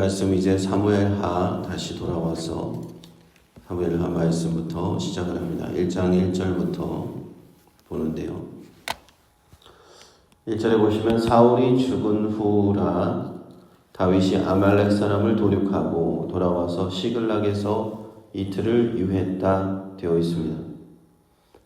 말씀 이제 사무엘하 다시 돌아와서 사무엘하 말씀부터 시작을 합니다. 1장 1절부터 보는데요. 1절에 보시면 사울이 죽은 후라 다윗이 아말렉 사람을 도륙하고 돌아와서 시글락에서 이틀을 유했다 되어 있습니다.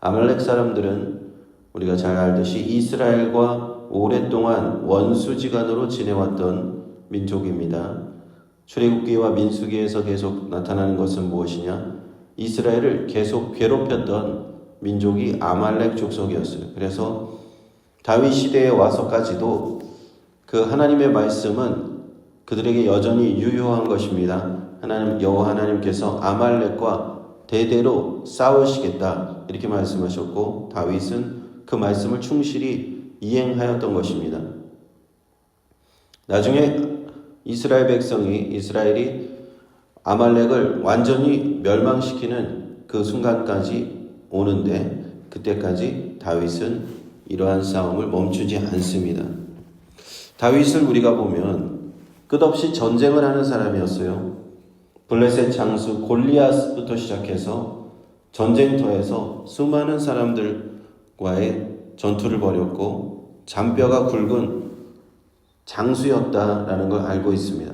아말렉 사람들은 우리가 잘 알듯이 이스라엘과 오랫동안 원수지간으로 지내왔던 민족입니다. 출애굽기와 민수기에서 계속 나타나는 것은 무엇이냐? 이스라엘을 계속 괴롭혔던 민족이 아말렉 족속이었어요. 그래서 다윗 시대에 와서까지도 그 하나님의 말씀은 그들에게 여전히 유효한 것입니다. 하나님 여호와 하나님께서 아말렉과 대대로 싸우시겠다 이렇게 말씀하셨고 다윗은 그 말씀을 충실히 이행하였던 것입니다. 나중에 이스라엘 백성이 이스라엘이 아말렉을 완전히 멸망시키는 그 순간까지 오는데 그때까지 다윗은 이러한 싸움을 멈추지 않습니다. 다윗을 우리가 보면 끝없이 전쟁을 하는 사람이었어요. 블레셋 장수 골리아스부터 시작해서 전쟁터에서 수많은 사람들과의 전투를 벌였고 잔뼈가 굵은 장수였다라는 걸 알고 있습니다.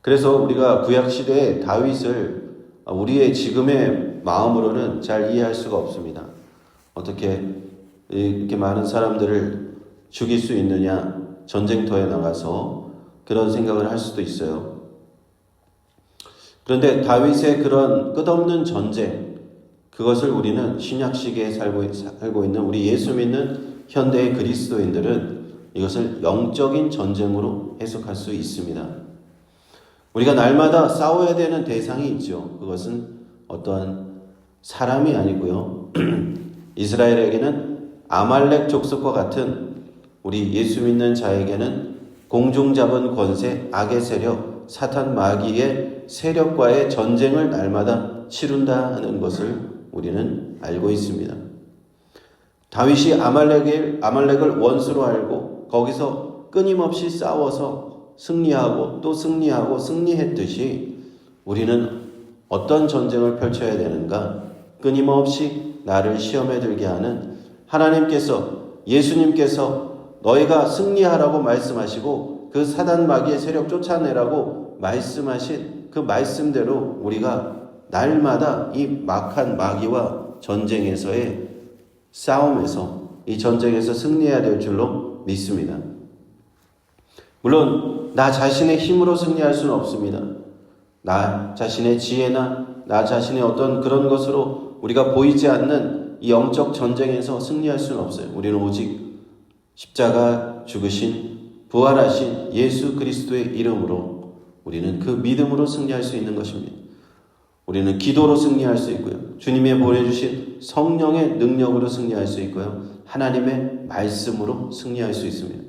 그래서 우리가 구약 시대의 다윗을 우리의 지금의 마음으로는 잘 이해할 수가 없습니다. 어떻게 이렇게 많은 사람들을 죽일 수 있느냐 전쟁터에 나가서 그런 생각을 할 수도 있어요. 그런데 다윗의 그런 끝없는 전쟁 그것을 우리는 신약 시기에 살고, 살고 있는 우리 예수 믿는 현대의 그리스도인들은 이것을 영적인 전쟁으로 해석할 수 있습니다. 우리가 날마다 싸워야 되는 대상이 있죠. 그것은 어떠한 사람이 아니고요. 이스라엘에게는 아말렉 족속과 같은 우리 예수 믿는 자에게는 공중 잡은 권세, 악의 세력, 사탄 마귀의 세력과의 전쟁을 날마다 치룬다 하는 것을 우리는 알고 있습니다. 다윗이 아말렉을, 아말렉을 원수로 알고 거기서 끊임없이 싸워서 승리하고 또 승리하고 승리했듯이 우리는 어떤 전쟁을 펼쳐야 되는가? 끊임없이 나를 시험에 들게 하는 하나님께서 예수님께서 너희가 승리하라고 말씀하시고 그 사단 마귀의 세력 쫓아내라고 말씀하신 그 말씀대로 우리가 날마다 이 막한 마귀와 전쟁에서의 싸움에서 이 전쟁에서 승리해야 될 줄로 믿습니다. 물론 나 자신의 힘으로 승리할 수는 없습니다. 나 자신의 지혜나 나 자신의 어떤 그런 것으로 우리가 보이지 않는 이 영적 전쟁에서 승리할 수는 없어요. 우리는 오직 십자가 죽으신 부활하신 예수 그리스도의 이름으로 우리는 그 믿음으로 승리할 수 있는 것입니다. 우리는 기도로 승리할 수 있고요. 주님의 보내주신 성령의 능력으로 승리할 수 있고요. 하나님의 말씀으로 승리할 수 있습니다.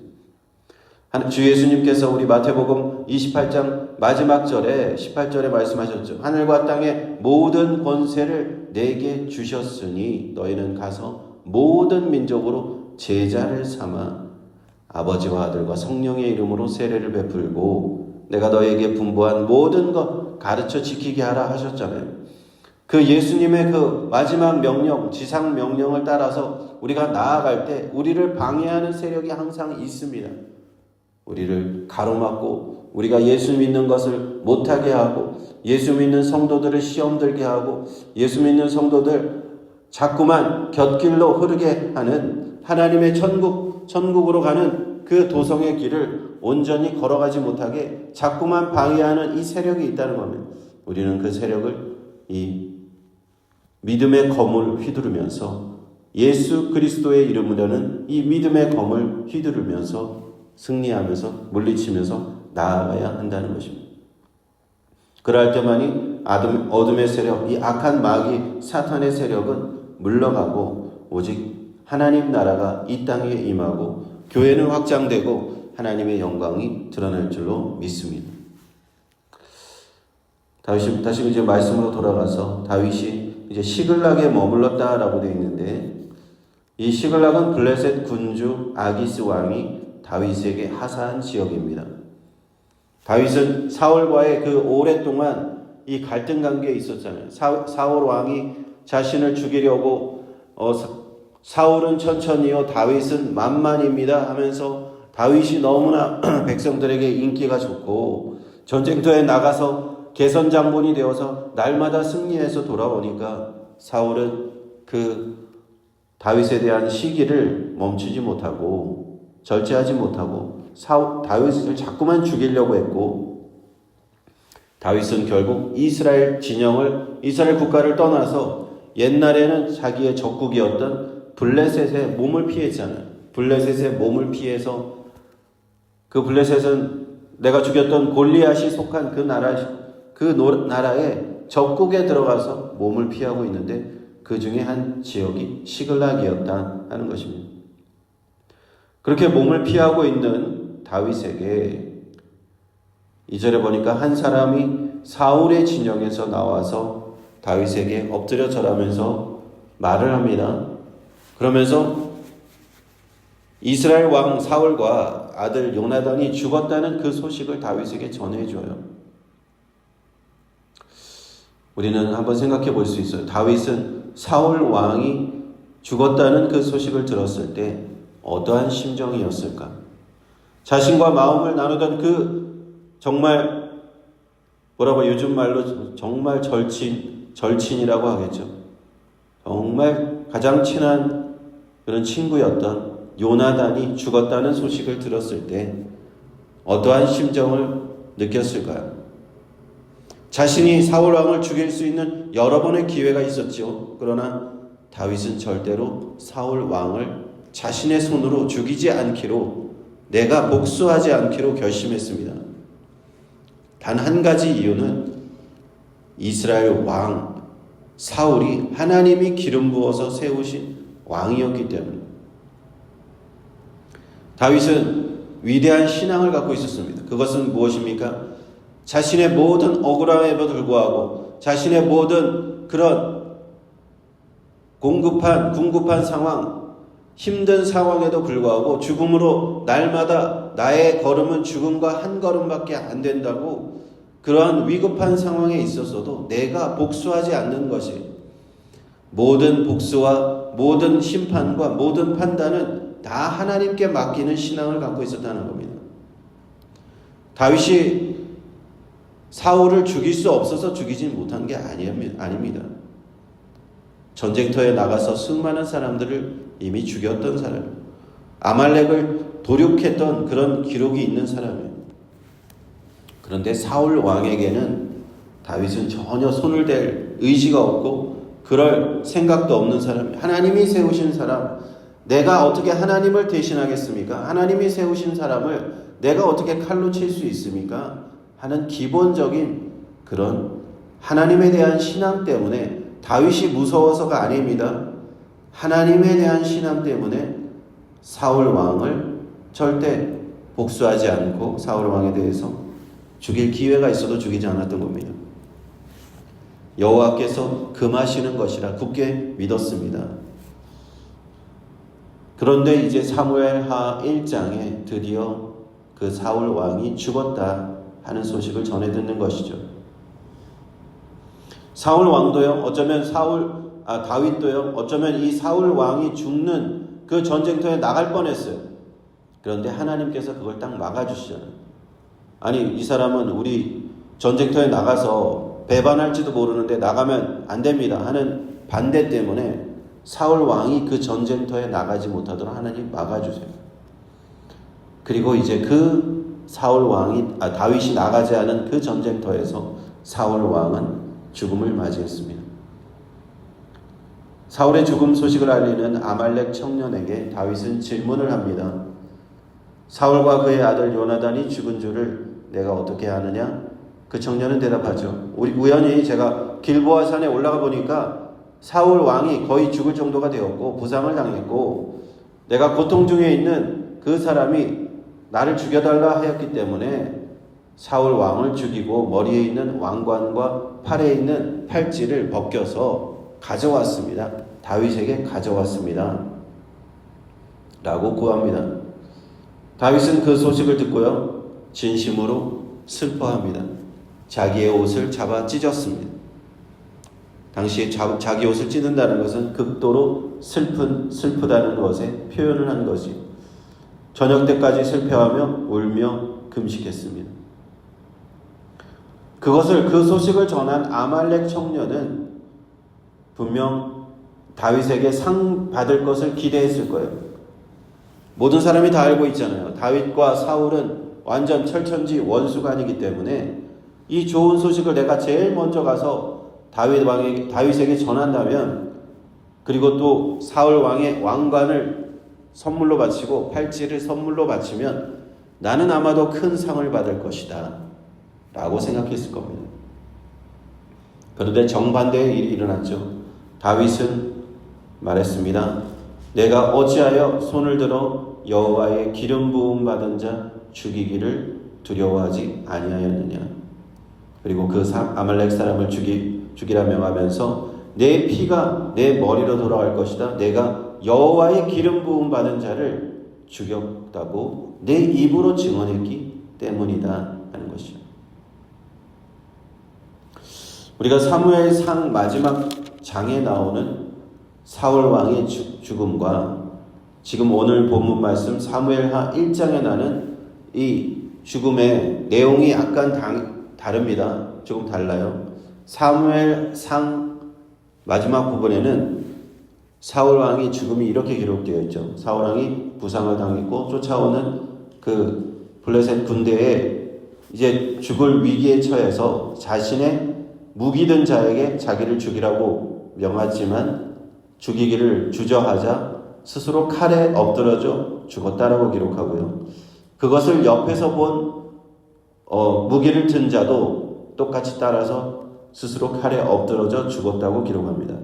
주 예수님께서 우리 마태복음 28장 마지막 절에 18절에 말씀하셨죠. 하늘과 땅의 모든 권세를 내게 주셨으니 너희는 가서 모든 민족으로 제자를 삼아 아버지와 아들과 성령의 이름으로 세례를 베풀고 내가 너에게 분부한 모든 것 가르쳐 지키게 하라 하셨잖아요. 그 예수님의 그 마지막 명령, 지상 명령을 따라서 우리가 나아갈 때 우리를 방해하는 세력이 항상 있습니다. 우리를 가로막고 우리가 예수 믿는 것을 못하게 하고 예수 믿는 성도들을 시험 들게 하고 예수 믿는 성도들 자꾸만 곁길로 흐르게 하는 하나님의 천국 천국으로 가는 그 도성의 길을 온전히 걸어가지 못하게 자꾸만 방해하는 이 세력이 있다는 겁니다. 우리는 그 세력을 이 믿음의 검을 휘두르면서 예수 그리스도의 이름으로는 이 믿음의 검을 휘두르면서 승리하면서 물리치면서 나아가야 한다는 것입니다. 그럴 때만이 어둠의 세력, 이 악한 마귀 사탄의 세력은 물러가고 오직 하나님 나라가 이 땅에 임하고 교회는 확장되고 하나님의 영광이 드러날 줄로 믿습니다. 다시 다시 이제 말씀으로 돌아가서 다윗이 이제 시글락에 머물렀다라고 되어 있는데 이 시글락은 블레셋 군주 아기스 왕이 다윗에게 하사한 지역입니다. 다윗은 사울과의 그 오랫동안 이 갈등 관계에 있었잖아요. 사, 사울 왕이 자신을 죽이려고 어, 사, 사울은 천천히요, 다윗은 만만입니다 하면서 다윗이 너무나 백성들에게 인기가 좋고 전쟁터에 나가서 개선 장군이 되어서 날마다 승리해서 돌아오니까 사울은 그 다윗에 대한 시기를 멈추지 못하고 절제하지 못하고 사 다윗을 자꾸만 죽이려고 했고 다윗은 결국 이스라엘 진영을 이스라엘 국가를 떠나서 옛날에는 자기의 적국이었던 블레셋의 몸을 피했잖아요. 블레셋의 몸을 피해서 그 블레셋은 내가 죽였던 골리앗이 속한 그 나라 그 나라의 적국에 들어가서 몸을 피하고 있는데 그 중에 한 지역이 시글락이었다 하는 것입니다. 그렇게 몸을 피하고 있는 다윗에게 이절에 보니까 한 사람이 사울의 진영에서 나와서 다윗에게 엎드려 절하면서 말을 합니다. 그러면서 이스라엘 왕 사울과 아들 요나단이 죽었다는 그 소식을 다윗에게 전해줘요. 우리는 한번 생각해 볼 수 있어요. 다윗은 사울 왕이 죽었다는 그 소식을 들었을 때 어떠한 심정이었을까? 자신과 마음을 나누던 그 정말 뭐라고 요즘 말로 정말 절친, 절친이라고 하겠죠. 정말 가장 친한 그런 친구였던 요나단이 죽었다는 소식을 들었을 때 어떠한 심정을 느꼈을까요? 자신이 사울 왕을 죽일 수 있는 여러 번의 기회가 있었지요. 그러나 다윗은 절대로 사울 왕을 자신의 손으로 죽이지 않기로 내가 복수하지 않기로 결심했습니다. 단 한 가지 이유는 이스라엘 왕 사울이 하나님이 기름 부어서 세우신 왕이었기 때문입니다. 다윗은 위대한 신앙을 갖고 있었습니다. 그것은 무엇입니까? 자신의 모든 억울함에도 불구하고 자신의 모든 그런 공급한 궁급한 상황, 힘든 상황에도 불구하고 죽음으로 날마다 나의 걸음은 죽음과 한 걸음밖에 안 된다고 그러한 위급한 상황에 있어서도 내가 복수하지 않는 것이 모든 복수와 모든 심판과 모든 판단은 다 하나님께 맡기는 신앙을 갖고 있었다는 겁니다. 다윗이 사울을 죽일 수 없어서 죽이지 못한 게 아닙니다. 전쟁터에 나가서 수많은 사람들을 이미 죽였던 사람, 아말렉을 도륙했던 그런 기록이 있는 사람이에요. 그런데 사울 왕에게는 다윗은 전혀 손을 댈 의지가 없고 그럴 생각도 없는 사람, 하나님이 세우신 사람, 내가 어떻게 하나님을 대신하겠습니까? 하나님이 세우신 사람을 내가 어떻게 칼로 칠 수 있습니까? 하는 기본적인 그런 하나님에 대한 신앙 때문에 다윗이 무서워서가 아닙니다. 하나님에 대한 신앙 때문에 사울 왕을 절대 복수하지 않고 사울 왕에 대해서 죽일 기회가 있어도 죽이지 않았던 겁니다. 여호와께서 금하시는 것이라 굳게 믿었습니다. 그런데 이제 사무엘하 1장에 드디어 그 사울 왕이 죽었다 하는 소식을 전해 듣는 것이죠. 사울 왕도요. 어쩌면 사울 아 다윗도요. 어쩌면 이 사울 왕이 죽는 그 전쟁터에 나갈 뻔했어요. 그런데 하나님께서 그걸 딱 막아 주시잖아요. 아니 이 사람은 우리 전쟁터에 나가서 배반할지도 모르는데 나가면 안 됩니다 하는 반대 때문에 사울 왕이 그 전쟁터에 나가지 못하도록 하나님 막아주세요. 그리고 이제 그 사울 왕이 아, 다윗이 나가지 않은 그 전쟁터에서 사울 왕은 죽음을 맞이했습니다. 사울의 죽음 소식을 알리는 아말렉 청년에게 다윗은 질문을 합니다. 사울과 그의 아들 요나단이 죽은 줄을 내가 어떻게 아느냐? 그 청년은 대답하죠. 우리 우연히 제가 길보아 산에 올라가 보니까 사울 왕이 거의 죽을 정도가 되었고 부상을 당했고 내가 고통 중에 있는 그 사람이 나를 죽여달라 하였기 때문에 사울 왕을 죽이고 머리에 있는 왕관과 팔에 있는 팔찌를 벗겨서 가져왔습니다. 다윗에게 가져왔습니다. 라고 구합니다. 다윗은 그 소식을 듣고요. 진심으로 슬퍼합니다. 자기의 옷을 잡아 찢었습니다. 당시에 자, 자기 옷을 찢는다는 것은 극도로 슬픈 슬프다는 것에 표현을 한 것이 저녁 때까지 슬퍼하며 울며 금식했습니다. 그것을 그 소식을 전한 아말렉 청년은 분명 다윗에게 상 받을 것을 기대했을 거예요. 모든 사람이 다 알고 있잖아요. 다윗과 사울은 완전 철천지 원수간이기 때문에 이 좋은 소식을 내가 제일 먼저 가서 다윗 왕에게 다윗에게 전한다면 그리고 또 사울 왕의 왕관을 선물로 바치고 팔찌를 선물로 바치면 나는 아마도 큰 상을 받을 것이다. 라고 생각했을 겁니다. 그런데 정반대의 일이 일어났죠. 다윗은 말했습니다. 내가 어찌하여 손을 들어 여호와의 기름 부음 받은 자 죽이기를 두려워하지 아니하였느냐. 그리고 그 아말렉 사람을 죽이 죽이라 명하면서 내 피가 내 머리로 돌아갈 것이다. 내가 여호와의 기름 부음 받은 자를 죽였다고 내 입으로 증언했기 때문이다 하는 것이죠. 우리가 사무엘상 마지막 장에 나오는 사울 왕의 죽음과 지금 오늘 본문 말씀 사무엘하 1장에 나는 이 죽음의 내용이 약간 다릅니다. 조금 달라요. 사무엘 상 마지막 부분에는 사울 왕의 죽음이 이렇게 기록되어 있죠. 사울 왕이 부상을 당했고 쫓아오는 그 블레셋 군대에 이제 죽을 위기에 처해서 자신의 무기든 자에게 자기를 죽이라고 명하지만 죽이기를 주저하자 스스로 칼에 엎드러져 죽었다라고 기록하고요. 그것을 옆에서 본 어, 무기를 든 자도 똑같이 따라서 스스로 칼에 엎드러져 죽었다고 기록합니다.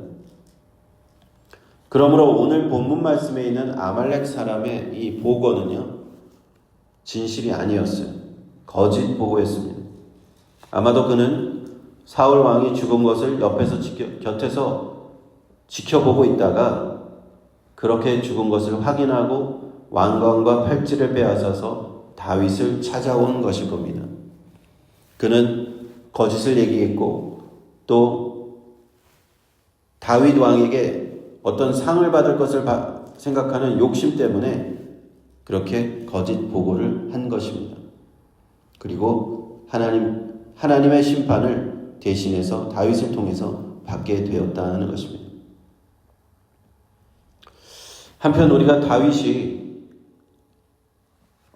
그러므로 오늘 본문 말씀에 있는 아말렉 사람의 이 보고는요, 진실이 아니었어요. 거짓 보고였습니다. 아마도 그는 사울 왕이 죽은 것을 옆에서 지켜, 곁에서 지켜보고 있다가 그렇게 죽은 것을 확인하고 왕관과 팔찌를 빼앗아서 다윗을 찾아온 것일 겁니다. 그는 거짓을 얘기했고 또 다윗 왕에게 어떤 상을 받을 것을 생각하는 욕심 때문에 그렇게 거짓 보고를 한 것입니다. 그리고 하나님 하나님의 심판을 대신해서 다윗을 통해서 받게 되었다는 것입니다. 한편 우리가 다윗이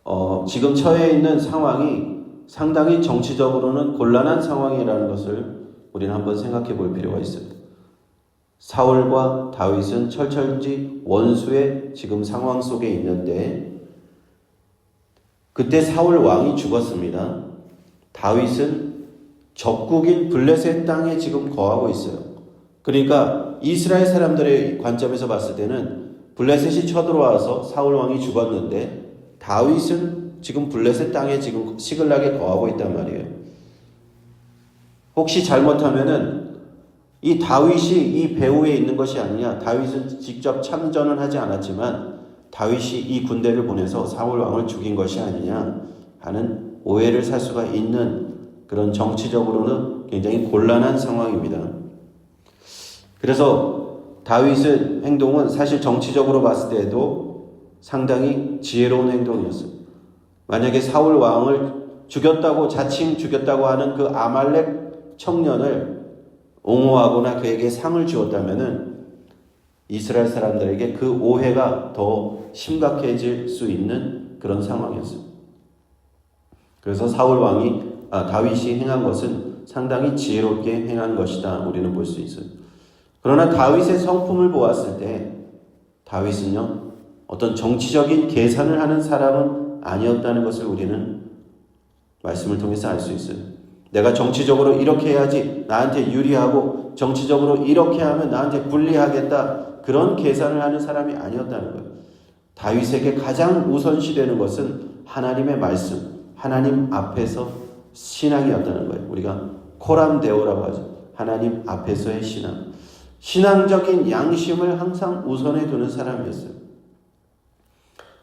어, 지금 처해 있는 상황이 상당히 정치적으로는 곤란한 상황이라는 것을 우리는 한번 생각해 볼 필요가 있어요. 사울과 다윗은 철철지 원수의 지금 상황 속에 있는데 그때 사울 왕이 죽었습니다. 다윗은 적국인 블레셋 땅에 지금 거하고 있어요. 그러니까 이스라엘 사람들의 관점에서 봤을 때는 블레셋이 쳐들어와서 사울 왕이 죽었는데 다윗은 지금 블레셋 땅에 지금 시글락에 거하고 있단 말이에요. 혹시 잘못하면은 이 다윗이 이 배후에 있는 것이 아니냐. 다윗은 직접 참전은 하지 않았지만 다윗이 이 군대를 보내서 사울 왕을 죽인 것이 아니냐 하는 오해를 살 수가 있는 그런 정치적으로는 굉장히 곤란한 상황입니다. 그래서 다윗의 행동은 사실 정치적으로 봤을 때도 상당히 지혜로운 행동이었어요. 만약에 사울 왕을 죽였다고 자칭 죽였다고 하는 그 아말렉 청년을 옹호하거나 그에게 상을 주었다면은 이스라엘 사람들에게 그 오해가 더 심각해질 수 있는 그런 상황이었어요. 그래서 사울 왕이 아, 다윗이 행한 것은 상당히 지혜롭게 행한 것이다. 우리는 볼 수 있어요. 그러나 다윗의 성품을 보았을 때 다윗은요 어떤 정치적인 계산을 하는 사람은 아니었다는 것을 우리는 말씀을 통해서 알 수 있어요. 내가 정치적으로 이렇게 해야지 나한테 유리하고 정치적으로 이렇게 하면 나한테 불리하겠다 그런 계산을 하는 사람이 아니었다는 거예요. 다윗에게 가장 우선시되는 것은 하나님의 말씀, 하나님 앞에서 신앙이었다는 거예요. 우리가 코람데오라고 하죠. 하나님 앞에서의 신앙. 신앙적인 양심을 항상 우선해 두는 사람이었어요.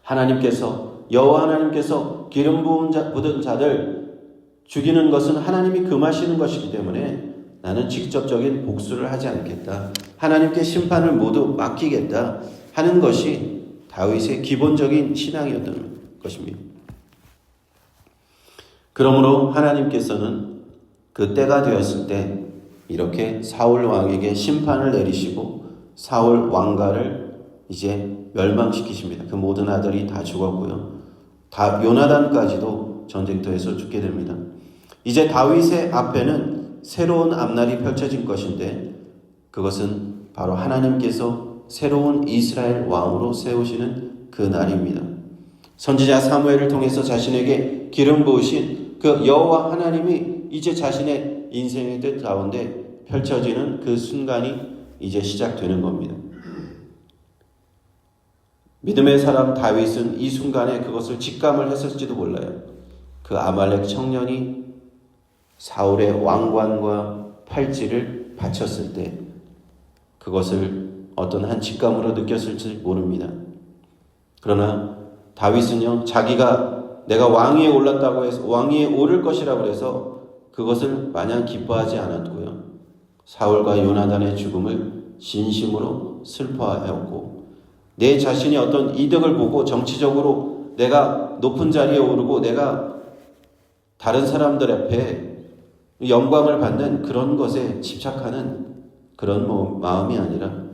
하나님께서 여호와 하나님께서 기름 부은 자, 묻은 자들 죽이는 것은 하나님이 금하시는 것이기 때문에 나는 직접적인 복수를 하지 않겠다. 하나님께 심판을 모두 맡기겠다 하는 것이 다윗의 기본적인 신앙이었던 것입니다. 그러므로 하나님께서는 그 때가 되었을 때 이렇게 사울 왕에게 심판을 내리시고 사울 왕가를 이제 멸망시키십니다. 그 모든 아들이 다 죽었고요. 다 요나단까지도 전쟁터에서 죽게 됩니다. 이제 다윗의 앞에는 새로운 앞날이 펼쳐진 것인데 그것은 바로 하나님께서 새로운 이스라엘 왕으로 세우시는 그 날입니다. 선지자 사무엘을 통해서 자신에게 기름 부으신 그 여호와 하나님이 이제 자신의 인생의 뜻 가운데 펼쳐지는 그 순간이 이제 시작되는 겁니다. 믿음의 사람 다윗은 이 순간에 그것을 직감을 했을지도 몰라요. 그 아말렉 청년이 사울의 왕관과 팔찌를 바쳤을 때 그것을 어떤 한 직감으로 느꼈을지 모릅니다. 그러나 다윗은요 자기가 내가 왕위에 올랐다고 해서 왕위에 오를 것이라고 해서 그것을 마냥 기뻐하지 않았고요. 사울과 요나단의 죽음을 진심으로 슬퍼하였고 내 자신이 어떤 이득을 보고 정치적으로 내가 높은 자리에 오르고 내가 다른 사람들 앞에 영광을 받는 그런 것에 집착하는 그런 뭐 마음이 아니라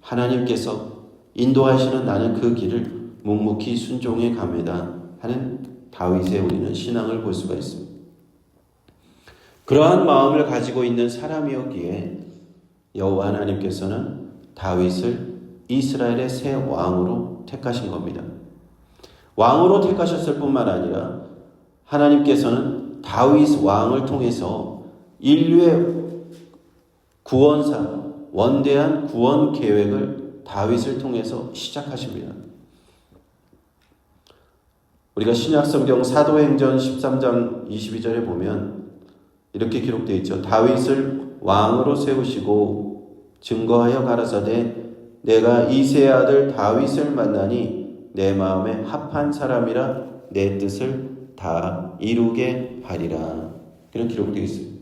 하나님께서 인도하시는 나는 그 길을 묵묵히 순종해 갑니다 하는 다윗의 우리는 신앙을 볼 수가 있습니다. 그러한 마음을 가지고 있는 사람이었기에 여호와 하나님께서는 다윗을 이스라엘의 새 왕으로 택하신 겁니다. 왕으로 택하셨을 뿐만 아니라 하나님께서는 다윗 왕을 통해서 인류의 구원사, 원대한 구원 계획을 다윗을 통해서 시작하십니다. 우리가 신약 성경 사도행전 13장 22절에 보면 이렇게 기록되어 있죠. 다윗을 왕으로 세우시고 증거하여 가라사대 내가 이세 아들 다윗을 만나니 내 마음에 합한 사람이라 내 뜻을 다 이루게 하리라. 그런 기록되어 있습니다.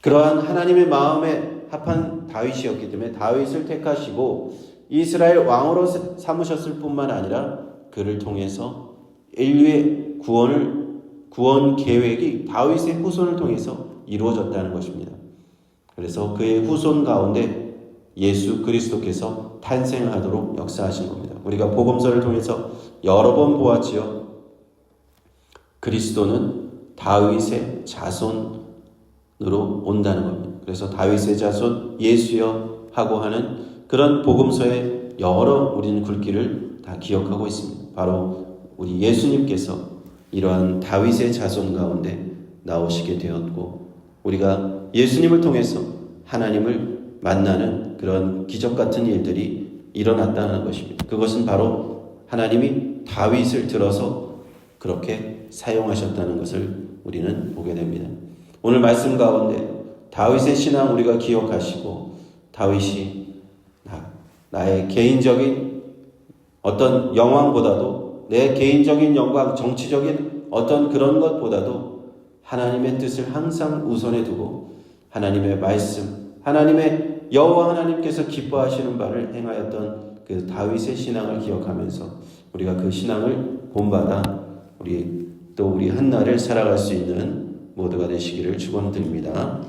그러한 하나님의 마음에 합한 다윗이었기 때문에 다윗을 택하시고 이스라엘 왕으로 삼으셨을 뿐만 아니라 그를 통해서 인류의 구원을 구원 계획이 다윗의 후손을 통해서 이루어졌다는 것입니다. 그래서 그의 후손 가운데 예수 그리스도께서 탄생하도록 역사하신 겁니다. 우리가 복음서를 통해서 여러 번 보았지요. 그리스도는 다윗의 자손으로 온다는 겁니다. 그래서 다윗의 자손 예수여 하고 하는 그런 복음서의 여러 우리는 굵기를 다 기억하고 있습니다. 바로 우리 예수님께서 이러한 다윗의 자손 가운데 나오시게 되었고 우리가 예수님을 통해서 하나님을 만나는 그런 기적 같은 일들이 일어났다는 것입니다. 그것은 바로 하나님이 다윗을 들어서 그렇게 사용하셨다는 것을 우리는 보게 됩니다. 오늘 말씀 가운데 다윗의 신앙 우리가 기억하시고 다윗이 나, 의 개인적인 어떤 영광보다도 내 개인적인 영광, 정치적인 어떤 그런 것보다도 하나님의 뜻을 항상 우선에 두고 하나님의 말씀, 하나님의 여호와 하나님께서 기뻐하시는 바를 행하였던 그 다윗의 신앙을 기억하면서 우리가 그 신앙을 본받아 우리 또 우리 한날을 살아갈 수 있는 모두가 되시기를 축원드립니다.